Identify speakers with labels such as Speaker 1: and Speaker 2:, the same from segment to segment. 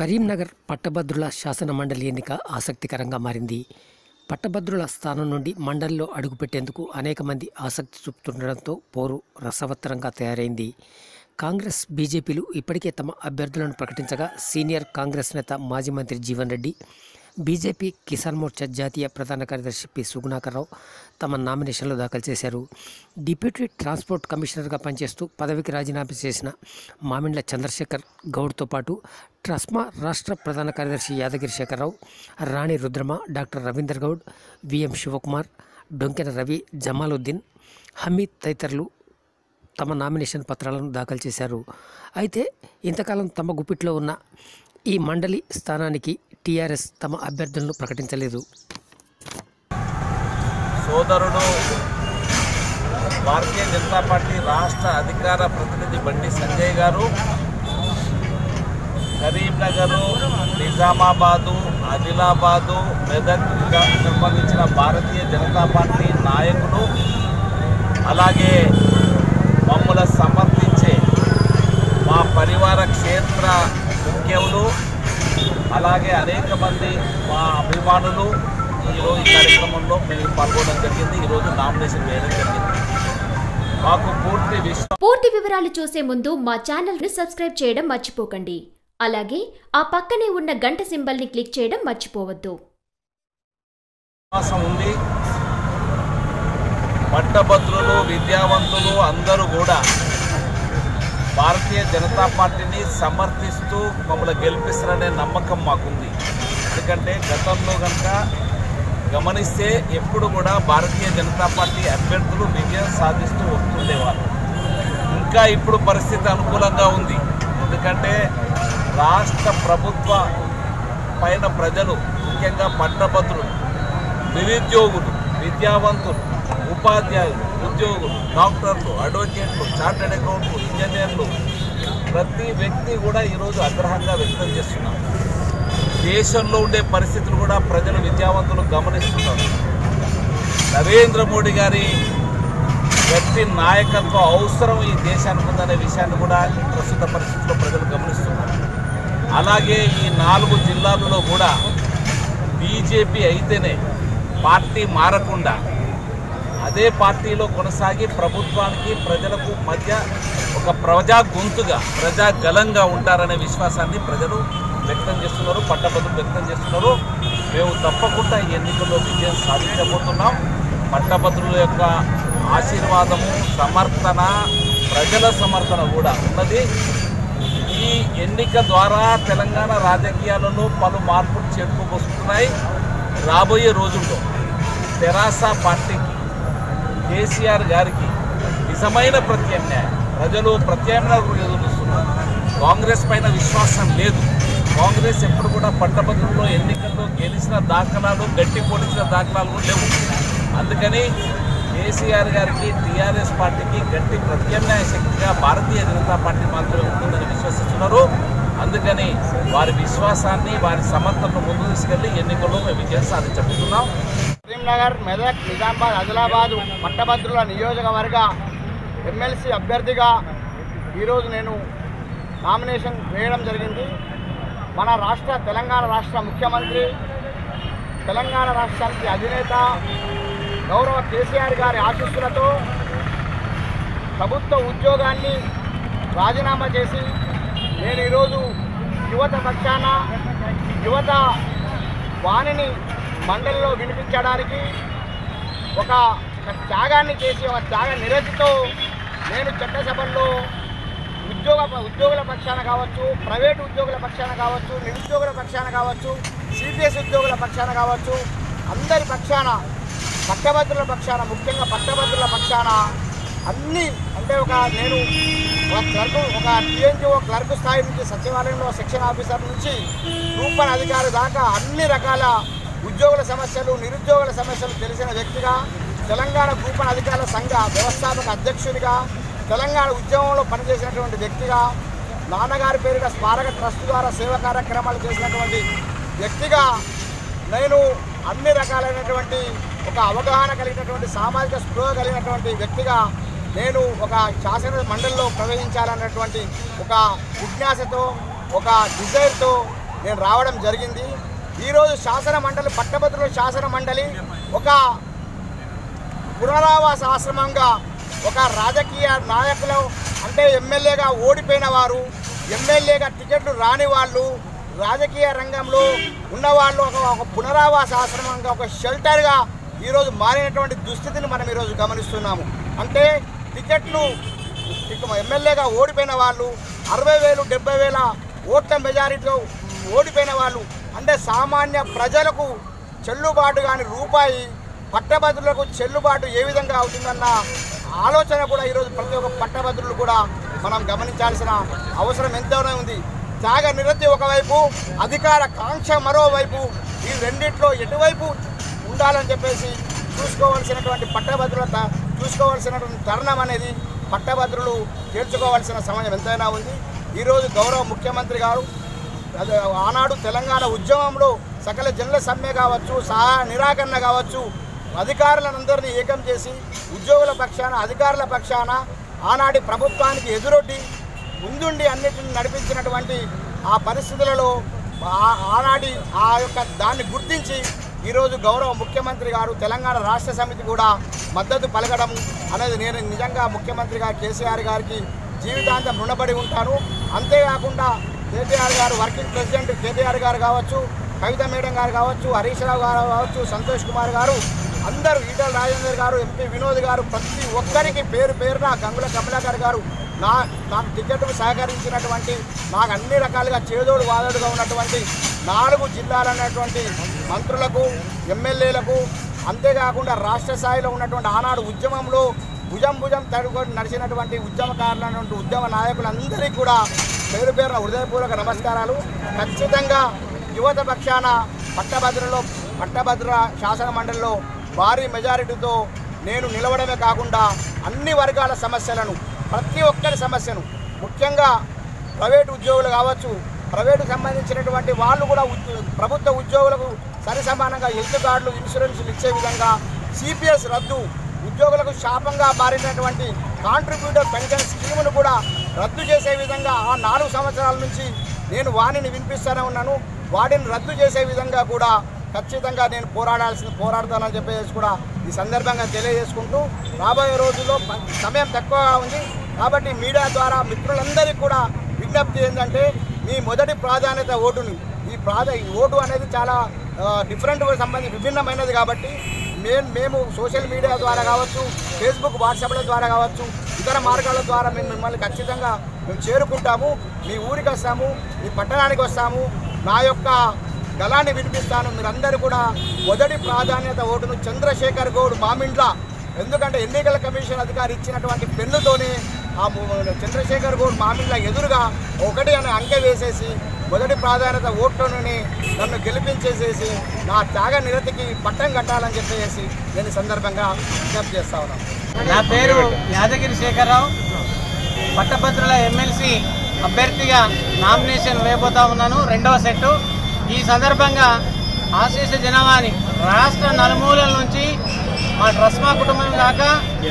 Speaker 1: కరీంనగర్ పట్టభద్రుల శాసన మండలి ఎన్నిక ఆసక్తికరంగా మారింది. పట్టభద్రుల స్థానం నుండి మండలిలో అడుగుపెట్టేందుకు అనేక మంది ఆసక్తి చూపుతుండడంతో పోరు రసవత్తరంగా తయారైంది. కాంగ్రెస్ బీజేపీలు ఇప్పటికే తమ అభ్యర్థులను ప్రకటించగా సీనియర్ కాంగ్రెస్ నేత మాజీ మంత్రి జీవన్ రెడ్డి బీజేపీ కిసాన్ మోర్చా జాతీయ ప్రధాన కార్యదర్శి పి. సుగుణాకర్రావు తమ నామినేషన్లు దాఖలు చేశారు. డిప్యూటీ ట్రాన్స్పోర్ట్ కమిషనర్గా పనిచేస్తూ పదవికి రాజీనామా చేసిన మామిండ్ల చంద్రశేఖర్ గౌడ్తో పాటు ట్రస్మా రాష్ట్ర ప్రధాన కార్యదర్శి Yadagiri Sekhara Rao Rani Rudrama doctor Ravinder Goud V M Shivakumar Donkena Ravi Jamaluddin Hameed తదితరులు తమ నామినేషన్ పత్రాలను దాఖలు చేశారు. అయితే ఇంతకాలం తమ గుప్పిట్లో ఉన్న ఈ మండలి స్థానానికి టీఆర్ఎస్ తమ అభ్యర్థులను ప్రకటించలేదు.
Speaker 2: సోదరుడు భారతీయ జనతా పార్టీ రాష్ట్ర అధికార ప్రతినిధి బండి సంజయ్ గారు కరీంనగరు నిజామాబాదు ఆదిలాబాదు మెదక్గా సంబంధించిన భారతీయ జనతా పార్టీ నాయకులు అలాగే మమ్మల్ని సమర్థించే మా పరివార క్షేత్ర ముఖ్యములు అలాగే అనేక మంది మా అభిమానులు ఈరోజు ఈ కార్యక్రమంలో మేము పాల్గొనడం జరిగింది. ఈరోజు నామినేషన్ వేయడం జరిగింది. మాకు పూర్తి విశ్వాసం
Speaker 3: పూర్తి వివరాలు చూసే ముందు మా ఛానల్ని సబ్స్క్రైబ్ చేయడం మర్చిపోకండి. అలాగే ఆ పక్కనే ఉన్న గంట సింబల్ని క్లిక్ చేయడం మర్చిపోవద్దు.
Speaker 2: ఉంది. పట్టభద్రులు విద్యావంతులు అందరూ కూడా భారతీయ జనతా పార్టీని సమర్థిస్తూ మమ్మల్ని గెలిపిస్తారనే నమ్మకం మాకుంది. ఎందుకంటే గతంలో కనుక గమనిస్తే ఎప్పుడు కూడా భారతీయ జనతా పార్టీ అభ్యర్థులు విజయం సాధిస్తూ వస్తుండేవారు. ఇంకా ఇప్పుడు పరిస్థితి అనుకూలంగా ఉంది. ఎందుకంటే రాష్ట్ర ప్రభుత్వ పైన ప్రజలు ముఖ్యంగా పట్టభద్రులు నిరుద్యోగులు విద్యావంతులు ఉపాధ్యాయులు ఉద్యోగులు డాక్టర్లు అడ్వకేట్లు చార్టెడ్ అకౌంట్లు ఇంజనీర్లు ప్రతి వ్యక్తి కూడా ఈరోజు ఆగ్రహంగా వ్యక్తం చేస్తున్నారు. దేశంలో ఉండే పరిస్థితులు కూడా ప్రజలు విద్యావంతులు గమనిస్తున్నారు. నరేంద్ర మోడీ గారి గట్టి నాయకత్వ అవసరం ఈ దేశానికి ఉందనే విషయాన్ని కూడా ప్రస్తుత పరిస్థితుల్లో ప్రజలు గమనిస్తున్నారు. అలాగే ఈ నాలుగు జిల్లాలలో కూడా బీజేపీ అయితేనే పార్టీ మారకుండా అదే పార్టీలో కొనసాగి ప్రభుత్వానికి ప్రజలకు మధ్య ఒక ప్రజా గొంతుగా ప్రజా గలంగా ఉంటారనే విశ్వాసాన్ని ప్రజలు వ్యక్తం చేస్తున్నారు పట్టభద్రులు వ్యక్తం చేస్తున్నారు. మేము తప్పకుండా ఈ ఎన్నికల్లో విజయం సాధించబోతున్నాం. పట్టభద్రుల యొక్క ఆశీర్వాదము సమర్థన ప్రజల సమర్థన కూడా ఉన్నది. ఈ ఎన్నిక ద్వారా తెలంగాణ రాజకీయాలలో పలు మార్పులు చేరుకోబోతున్నాయి రాబోయే రోజుల్లో తెరాస పార్టీకి కేసీఆర్ గారికి నిజమైన ప్రత్యామ్నాయం. ప్రజలు ప్రత్యామ్నాయం ఎదురుస్తున్నారు కాంగ్రెస్ పైన విశ్వాసం లేదు. కాంగ్రెస్ ఎప్పుడు కూడా పట్టభద్రుల్లో ఎన్నికల్లో గెలిచిన దాఖలాలు గట్టి పొడిచిన దాఖలాలు కూడా లేవు. అందుకని కేసీఆర్ గారికి టీఆర్ఎస్ పార్టీకి గట్టి ప్రత్యామ్నాయ శక్తిగా భారతీయ జనతా పార్టీ మాత్రమే ఉంటుందని విశ్వసిస్తున్నారు. అందుకని వారి విశ్వాసాన్ని వారి సమర్థతను ముందు తీసుకెళ్ళి ఎన్నికల్లో మేము విజయం సాధించబోతున్నాం.
Speaker 4: కరీంనగర్ మెదక్ నిజామాబాద్ ఆదిలాబాద్ పట్టభద్రుల నియోజకవర్గ ఎమ్మెల్సీ అభ్యర్థిగా ఈరోజు నేను నామినేషన్ వేయడం జరిగింది. మన రాష్ట్ర తెలంగాణ రాష్ట్ర ముఖ్యమంత్రి తెలంగాణ రాష్ట్రానికి అధినేత గౌరవ కేసీఆర్ గారి ఆశీస్సులతో ప్రభుత్వ ఉద్యోగాన్ని రాజీనామా చేసి నేను ఈరోజు యువత పక్షాన యువత వాణిని మండలిలో వినిపించడానికి ఒక త్యాగాన్ని చేసి ఒక త్యాగ నిరతితో నేను చట్టసభల్లో ఉద్యోగ ఉద్యోగుల పక్షాన కావచ్చు ప్రైవేటు ఉద్యోగుల పక్షాన కావచ్చు నిరుద్యోగుల పక్షాన కావచ్చు సిపిఎస్ ఉద్యోగుల పక్షాన కావచ్చు అందరి పక్షాన పట్టభద్రుల పక్షాన ముఖ్యంగా పట్టభద్రుల పక్షాన అన్ని అంటే ఒక నేను ఒక క్లర్క్ ఒక టీఎన్జిఓ క్లర్క్ స్థాయి నుంచి సచివాలయంలో సెక్షన్ ఆఫీసర్ నుంచి రూపన్ అధికారి దాకా అన్ని రకాల ఉద్యోగుల సమస్యలు నిరుద్యోగుల సమస్యలు తెలిసిన వ్యక్తిగా తెలంగాణ కూపన్ అధికారుల సంఘ వ్యవస్థాపక అధ్యక్షుడిగా తెలంగాణ ఉద్యమంలో పనిచేసినటువంటి వ్యక్తిగా నాన్నగారి పేరిట స్మారక ట్రస్ట్ ద్వారా సేవా కార్యక్రమాలు చేసినటువంటి వ్యక్తిగా నేను అన్ని రకాలైనటువంటి ఒక అవగాహన కలిగినటువంటి సామాజిక స్పృహ కలిగినటువంటి వ్యక్తిగా నేను ఒక శాసన మండలిలో ప్రవేశించాలన్నటువంటి ఒక జిజ్ఞాసతో ఒక డిజైర్తో నేను రావడం జరిగింది. ఈరోజు శాసన మండలి పట్టభద్రుల శాసన మండలి ఒక పునరావాస ఆశ్రమంగా ఒక రాజకీయ నాయకులు అంటే ఎమ్మెల్యేగా ఓడిపోయిన వారు ఎమ్మెల్యేగా టికెట్లు రాని వాళ్ళు రాజకీయ రంగంలో ఉన్నవాళ్ళు ఒక ఒక పునరావాస ఆశ్రమంగా ఒక షెల్టర్గా ఈరోజు మారినటువంటి దుస్థితిని మనం ఈరోజు గమనిస్తున్నాము. అంటే టికెట్లు ఎమ్మెల్యేగా ఓడిపోయిన వాళ్ళు అరవై వేలు డెబ్బై వేల ఓట్ల మెజారిటీలో ఓడిపోయిన వాళ్ళు అంటే సామాన్య ప్రజలకు చెల్లుబాటు కాని రూపాయి పట్టభద్రులకు చెల్లుబాటు ఏ విధంగా అవుతుందన్న ఆలోచన కూడా ఈరోజు ప్రతి ఒక్క పట్టభద్రులు కూడా మనం గమనించాల్సిన అవసరం ఎంతోనే ఉంది. త్యాగ నిరతి ఒకవైపు అధికార కాంక్ష మరోవైపు ఈ రెండిట్లో ఎటువైపు ఉండాలని చెప్పేసి చూసుకోవాల్సినటువంటి పట్టభద్రులత చూసుకోవాల్సినటువంటి తరుణం అనేది పట్టభద్రులు తేల్చుకోవాల్సిన సమయం ఎంతైనా ఉంది. ఈరోజు గౌరవ ముఖ్యమంత్రి గారు ఆనాడు తెలంగాణ ఉద్యమంలో సకల జనుల సమ్మె కావచ్చు సహా నిరాకరణ కావచ్చు అధికారులందరినీ ఏకం చేసి ఉద్యోగుల పక్షాన అధికారుల పక్షాన ఆనాటి ప్రభుత్వానికి ఎదురొడ్డి ముందుండి అన్నిటిని నడిపించినటువంటి ఆ పరిస్థితులలో ఆ- ఆనాటి ఆ యొక్క దాన్ని గుర్తించి ఈరోజు గౌరవ ముఖ్యమంత్రి గారు తెలంగాణ రాష్ట్ర సమితి కూడా మద్దతు పలకడం అనేది నేను నిజంగా ముఖ్యమంత్రి గారు కేసీఆర్ గారికి జీవితాంతం రుణపడి ఉంటాను. అంతేకాకుండా కేటీఆర్ గారు వర్కింగ్ ప్రెసిడెంట్ కేటీఆర్ గారు కావచ్చు కవిత మేడం గారు కావచ్చు హరీష్ రావు గారు కావచ్చు సంతోష్ కుమార్ గారు అందరూ ఈటల రాజేందర్ గారు ఎంపీ వినోద్ గారు ప్రతి ఒక్కరికి పేరు పేరున గంగుల కమలాకర్ గారు నా నాకు టికెట్కు సహకరించినటువంటి నాకు అన్ని రకాలుగా చేదోడు వాదోడుగా ఉన్నటువంటి నాలుగు జిల్లాలన్నటువంటి మంత్రులకు ఎమ్మెల్యేలకు అంతేకాకుండా రాష్ట్ర స్థాయిలో ఉన్నటువంటి ఆనాడు ఉద్యమంలో భుజం భుజం తడుకొని నడిచినటువంటి ఉద్యమకారులైనటువంటి ఉద్యమ నాయకులందరికీ కూడా పేరు పేరున హృదయపూర్వక నమస్కారాలు. ఖచ్చితంగా యువత పక్షాన పట్టభద్రలో పట్టభద్ర శాసన మండలిలో భారీ మెజారిటీతో నేను నిలవడమే కాకుండా అన్ని వర్గాల సమస్యలను ప్రతి ఒక్కరి సమస్యను ముఖ్యంగా ప్రైవేటు ఉద్యోగులు కావచ్చు ప్రైవేటు సంబంధించినటువంటి వాళ్ళు కూడా ఉద్యో- ప్రభుత్వ ఉద్యోగులకు సరి సమానంగా హెల్త్ కార్డులు ఇన్సూరెన్స్లు ఇచ్చే విధంగా సిపిఎస్ రద్దు ఉద్యోగులకు శాపంగా మారినటువంటి కాంట్రిబ్యూటర్ పెన్షన్ స్కీమును కూడా రద్దు చేసే విధంగా ఆ నాలుగు సంవత్సరాల నుంచి నేను వాణిని వినిపిస్తూనే ఉన్నాను. వాటిని రద్దు చేసే విధంగా కూడా ఖచ్చితంగా నేను పోరాడాల్సిన పోరాడతానని చెప్పేసి కూడా ఈ సందర్భంగా తెలియజేసుకుంటూ రాబోయే రోజుల్లో సమయం తక్కువగా ఉంది. కాబట్టి మీడియా ద్వారా మిత్రులందరికీ కూడా విజ్ఞప్తి ఏంటంటే మీ మొదటి ప్రాధాన్యత ఓటుని. ఈ ప్రాధ ఈ ఓటు అనేది చాలా డిఫరెంట్ సంబంధించి విభిన్నమైనది కాబట్టి మేము మేము సోషల్ మీడియా ద్వారా కావచ్చు ఫేస్బుక్ వాట్సాప్ల ద్వారా కావచ్చు ఇతర మార్గాల ద్వారా మేము మిమ్మల్ని ఖచ్చితంగా మేము చేరుకుంటాము. మీ ఊరికి వస్తాము మీ పట్టణానికి వస్తాము. నా యొక్క గలాన్ని వినిపిస్తాను. మీరందరూ కూడా మొదటి ప్రాధాన్యత ఓటును చంద్రశేఖర్ గౌడ్ మామిండ్ల. ఎందుకంటే ఎన్నికల కమిషన్ అధికారి ఇచ్చినటువంటి పెన్నుతోనే ఆ చంద్రశేఖర్ గౌడ్ మామిండ్ల ఎదురుగా ఒకటి అనే అంకె వేసేసి మొదటి ప్రాధాన్యత ఓట్లోనే నన్ను గెలిపించేసేసి నా త్యాగ నిరతికి పట్టం కట్టాలని చెప్పేసి నేను సందర్భంగా విజ్ఞప్తి చేస్తా ఉన్నాను.
Speaker 5: నా పేరు యాదగిరి శేఖరరావు. పట్టభద్రుల ఎమ్మెల్సీ అభ్యర్థిగా నామినేషన్ వేయబోతా ఉన్నాను. రెండవ సెట్టు. ఈ సందర్భంగా ఆశీష జనవాణి రాష్ట్ర నలుమూలల నుంచి మా ట్రస్మా కుటుంబం కాక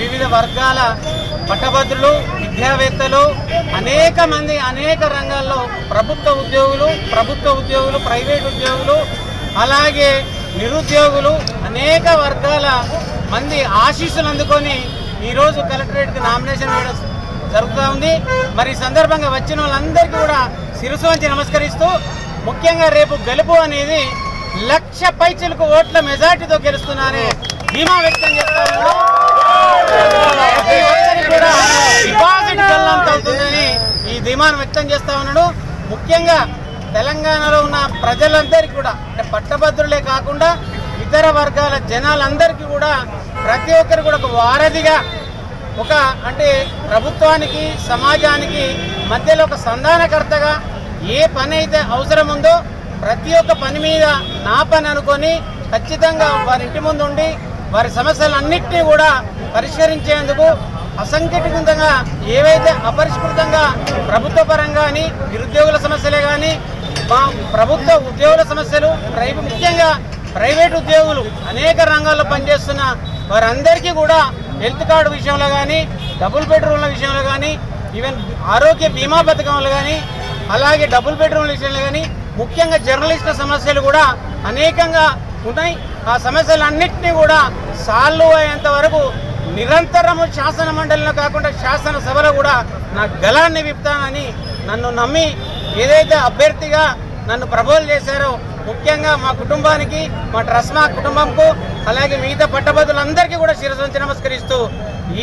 Speaker 5: వివిధ వర్గాల పట్టభద్రులు విద్యావేత్తలు అనేక మంది అనేక రంగాల్లో ప్రభుత్వ ఉద్యోగులు ప్రభుత్వ ఉద్యోగులు ప్రైవేట్ ఉద్యోగులు అలాగే నిరుద్యోగులు అనేక వర్గాల మంది ఆశీస్సులు అందుకొని ఈరోజు కలెక్టరేట్కి నామినేషన్ వేయడం జరుగుతూ ఉంది. మరి సందర్భంగా వచ్చిన వాళ్ళందరికీ కూడా శిరసు వంచి నమస్కరిస్తూ ముఖ్యంగా రేపు గెలుపు అనేది లక్ష పైచలకు ఓట్ల మెజార్టీతో గెలుస్తున్నారే ధీమా వ్యక్తం చేస్తా ఉన్నాడు. ప్రతి ఒక్కరికి కూడా డిపాజిట్ గల్లంత అవుతుందని ఈ ధీమాను వ్యక్తం చేస్తా ఉన్నాడు ముఖ్యంగా తెలంగాణలో ఉన్న ప్రజలందరికీ కూడా అంటే పట్టభద్రులే కాకుండా ఇతర వర్గాల జనాలందరికీ కూడా ప్రతి ఒక్కరు కూడా ఒక వారధిగా ఒక అంటే ప్రభుత్వానికి సమాజానికి మధ్యలో ఒక సంధానకర్తగా ఏ పని అయితే అవసరం ఉందో ప్రతి ఒక్క పని మీద నా పని అనుకొని ఖచ్చితంగా వారి ఇంటి ముందు ఉండి వారి సమస్యలన్నింటినీ కూడా పరిష్కరించేందుకు అసంఘటితంగా ఏవైతే అపరిష్కృతంగా ప్రభుత్వ పరంగా కానీ నిరుద్యోగుల సమస్యలే కానీ మా ప్రభుత్వ ఉద్యోగుల సమస్యలు ముఖ్యంగా ప్రైవేట్ ఉద్యోగులు అనేక రంగాల్లో పనిచేస్తున్న వారందరికీ కూడా హెల్త్ కార్డు విషయంలో కానీ డబుల్ బెడ్రూమ్ల విషయంలో కానీ ఈవెన్ ఆరోగ్య బీమా పథకంలో కానీ అలాగే డబుల్ బెడ్రూమ్ల విషయంలో కానీ ముఖ్యంగా జర్నలిస్టుల సమస్యలు కూడా అనేకంగా ఉన్నాయి. ఆ సమస్యలన్నింటినీ కూడా సాల్వ్ అయ్యేంత వరకు నిరంతరము శాసన మండలిలో కాకుండా శాసనసభలో కూడా నా గలాన్ని విప్తానని నన్ను నమ్మి ఏదైతే అభ్యర్థిగా నన్ను ప్రపోజల్ చేశారో ముఖ్యంగా మా కుటుంబానికి మా ట్రస్మా కుటుంబంకు అలాగే మిగతా పట్టభద్రులందరికీ కూడా శిరసంచి నమస్కరిస్తూ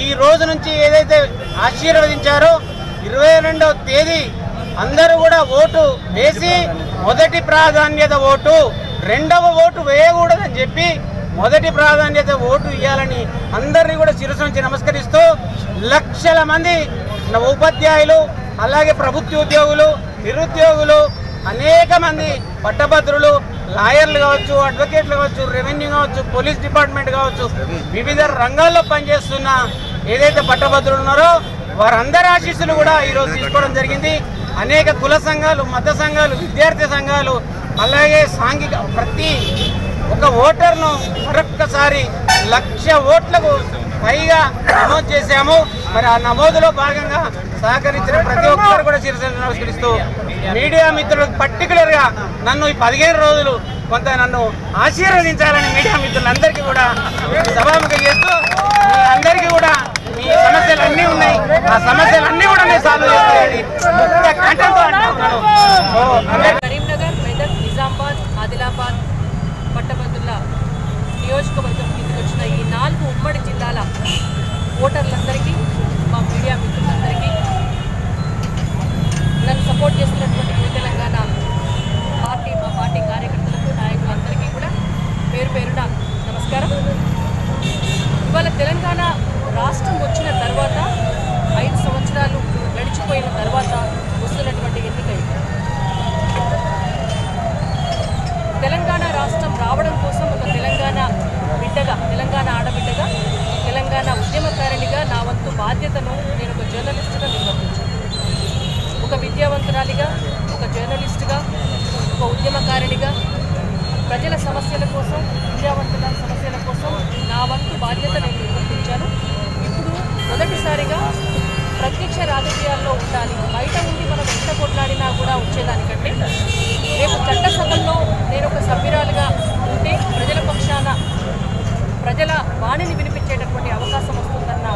Speaker 5: ఈ రోజు నుంచి ఏదైతే ఆశీర్వదించారో ఇరవై రెండవ తేదీ అందరూ కూడా ఓటు వేసి మొదటి ప్రాధాన్యత ఓటు. రెండవ ఓటు వేయకూడదని చెప్పి మొదటి ప్రాధాన్యత ఓటు ఇవ్వాలని అందరినీ కూడా శిరస్సు నుంచి నమస్కరిస్తూ లక్షల మంది ఉపాధ్యాయులు అలాగే ప్రభుత్వ ఉద్యోగులు నిరుద్యోగులు అనేక మంది పట్టభద్రులు లాయర్లు కావచ్చు అడ్వకేట్లు కావచ్చు రెవెన్యూ కావచ్చు పోలీస్ డిపార్ట్మెంట్ కావచ్చు వివిధ రంగాల్లో పనిచేస్తున్న ఏదైతే పట్టభద్రులు ఉన్నారో వారందరి ఆశీస్సులు కూడా ఈరోజు తీసుకోవడం జరిగింది. అనేక కుల సంఘాలు మత సంఘాలు విద్యార్థి సంఘాలు అలాగే సాంఘిక ప్రతి ఒక ఓటర్ను మరొక్కసారి లక్ష ఓట్లకు పైగా నమోదు చేశాము. మరి ఆ నమోదులో భాగంగా సహకరించిన ప్రతి ఒక్కరు కూడా శిరస్సు నమస్కరిస్తూ మీడియా మిత్రులకు పర్టికులర్గా నన్ను ఈ పదిహేను రోజులు కొంత నన్ను ఆశీర్వదించాలని మీడియా మిత్రులందరికీ కూడా సభాముఖ చేస్తూ మీ అందరికీ కూడా మీ సమస్యలు అన్నీ ఉన్నాయి. ఆ సమస్యలన్నీ కూడా నేను సాల్వ్ చేస్తాయని అంటున్నాను సో అందరికీ
Speaker 6: కరీంనగర్ మెదక్ నిజామాబాద్ ఆదిలాబాద్ పట్టభద్రుల నియోజకవర్గం కిందకి వచ్చిన ఈ నాలుగు ఉమ్మడి జిల్లాల ఓటర్లందరికీ మా మీడియా మిత్రులందరికీ నన్ను సపోర్ట్ చేస్తున్నటువంటి యువ తెలంగాణ పార్టీ మా పార్టీ కార్యకర్తలకు నాయకులందరికీ కూడా పేరు పేరున నమస్కారం. ఇవాళ తెలంగాణ రాష్ట్రం వచ్చిన తర్వాత ఐదు సంవత్సరాలు గడిచిపోయిన తర్వాత వస్తున్నటువంటి ఎన్నిక ఇది. తెలంగాణ రాష్ట్రం రావడం కోసం ఒక తెలంగాణ బిడ్డగా తెలంగాణ ఆడబిడ్డగా తెలంగాణ ఉద్యమకారిణిగా నా వంతు బాధ్యతను నేను ఒక జర్నలిస్టుగా నిర్వర్తించాను ఒక విద్యావంతురాలిగా ఒక జర్నలిస్టుగా ఒక ఉద్యమకారిణిగా ప్రజల సమస్యల కోసం విద్యావంతుల సమస్యల కోసం నా వంతు బాధ్యత నేను నిర్వర్తించాను ఇప్పుడు మొదటిసారిగా ప్రత్యక్ష రాజకీయాల్లో ఉండాలి బయట ఉండి మనం ఎంత కొట్లాడినా కూడా వచ్చేదానికంటే రేపు చట్టసభల్లో నేను ఒక సభ్యురాలుగా ఉంటే ప్రజల పక్షాన ప్రజల వాణిని వినిపించేటటువంటి అవకాశం వస్తుందన్న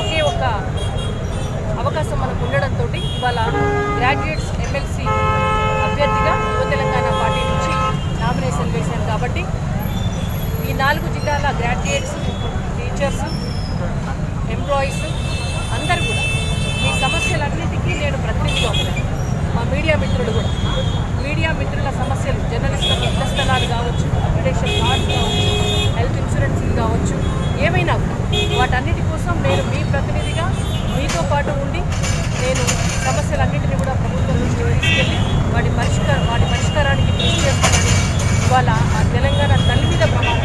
Speaker 6: ఒకే ఒక అవకాశం మనకు ఉండడంతో ఇవాళ గ్రాడ్యుయేట్స్ ఎమ్మెల్సీ అభ్యర్థిగా యువ తెలంగాణ పార్టీ నుంచి నామినేషన్ వేశాను కాబట్టి ఈ నాలుగు జిల్లాల గ్రాడ్యుయేట్స్ టీచర్స్ ఎంప్లాయీస్ అందరు కూడా మీ సమస్యలన్నిటికీ నేను ప్రతినిధిగా ఉన్నాను. మా మీడియా మిత్రులు కూడా. మీడియా మిత్రుల సమస్యలు జర్నలిస్టులకు ఇళ్ళ స్థలాలు కావచ్చు అప్లికేషన్ కార్డ్స్ కావచ్చు హెల్త్ ఇన్సూరెన్స్ కావచ్చు ఏమైనా వాటన్నిటి కోసం నేను మీ ప్రతినిధిగా మీతో పాటు ఉండి నేను సమస్యలన్నింటినీ కూడా ప్రభుత్వం నుంచి తీసుకెళ్ళి వాటి పరిష్కారం వాటి పరిష్కారానికి కృషి చేస్తానని ఇవాళ ఆ తెలంగాణ తల్లి మీద ప్రమాణం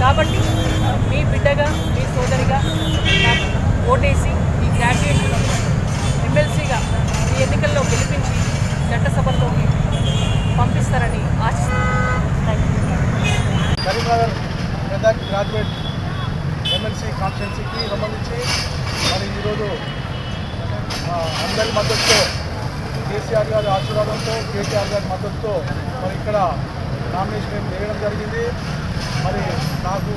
Speaker 6: కాబట్టి మీ బిడ్డగా మీ సోదరిగా నాకు ఓటేసి ఈ గ్రాడ్యుయేట్ ఎమ్మెల్సీగా ఈ ఎన్నికల్లో గెలిపించి చట్టసభల్లోకి పంపిస్తారని ఆశిస్తున్నాను.
Speaker 7: కరీంనగర్ మెదక్ గ్రాడ్యుయేట్ ఎమ్మెల్సీ కాన్స్టిట్యున్సీకి సంబంధించి మరి ఈరోజు అందరి మద్దతుతో కేసీఆర్ గారి ఆశీర్వాదంతో కేటీఆర్ గారి మద్దతుతో మరి ఇక్కడ నామినేషన్ వేయడం జరిగింది. మరి నాకు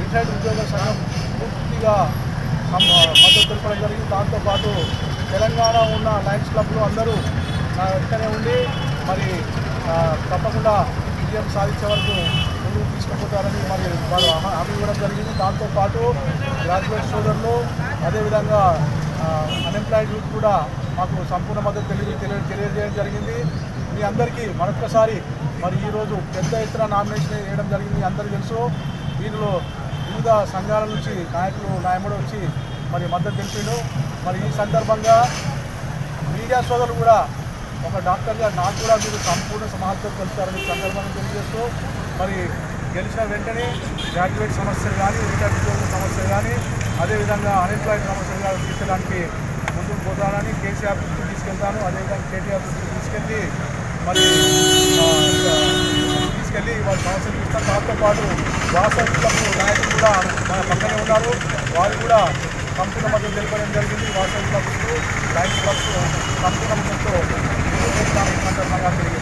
Speaker 7: రిటైర్డ్ ఉద్యోగ సంఘం పూర్తిగా మద్దతు తెలపడం జరిగింది. దాంతోపాటు తెలంగాణ ఉన్న లయన్స్ క్లబ్లు అందరూ నా వెంటనే ఉండి మరి తప్పకుండా విజయం సాధించే వరకు ముందుకు తీసుకుపోతారని మరి వాళ్ళు హామీ ఇవ్వడం జరిగింది. దాంతోపాటు గ్రాడ్యుయేట్ సోదరులు అదేవిధంగా అన్ఎంప్లాయిడ్ యూత్ కూడా మాకు సంపూర్ణ మద్దతు తెలియ తెలియజేయడం జరిగింది. మీ అందరికీ మరొకసారి మరి ఈరోజు పెద్ద ఎత్తున నామినేషన్ వేయడం జరిగింది. అందరూ అందరికీ తెలుసు. దీనిలో వివిధ సంఘాల నుంచి నాయకులు నాయముడు వచ్చి మరి మద్దతు తెలిపిండు. మరి ఈ సందర్భంగా మీడియా సోదరులు కూడా ఒక డాక్టర్గా నాకు కూడా మీరు సంపూర్ణ సమాధానం కలుస్తారని ఈ సందర్భంగా తెలియజేస్తూ మరి గెలిచిన వెంటనే గ్రాడ్యుయేట్ సమస్యలు కానీ రిటైర్ ఉద్యోగుల సమస్యలు కానీ అదేవిధంగా అన్ఎంప్లాయిడ్ సమస్యలు కానీ తీర్చడానికి ముందుకు పోతానని కేసీఆర్ దృష్టికి తీసుకెళ్తాను. అదేవిధంగా కేటీఆర్ దృష్టికి తీసుకెళ్ళి మరి తీసుకెళ్ళి వాళ్ళు సమస్యలు చూస్తారు దాంతో పాటు వాసకు నాయకులు కూడా మన పక్కనే ఉన్నారు. వారు కూడా కంపెనీ మద్దతు తెలిపడం జరిగింది. వాసకు క్లబ్స్ లైన్ క్లబ్స్ కంపెనీ మద్దతుతో తెలియజేస్తామని సందర్భంగా తెలియజేస్తారు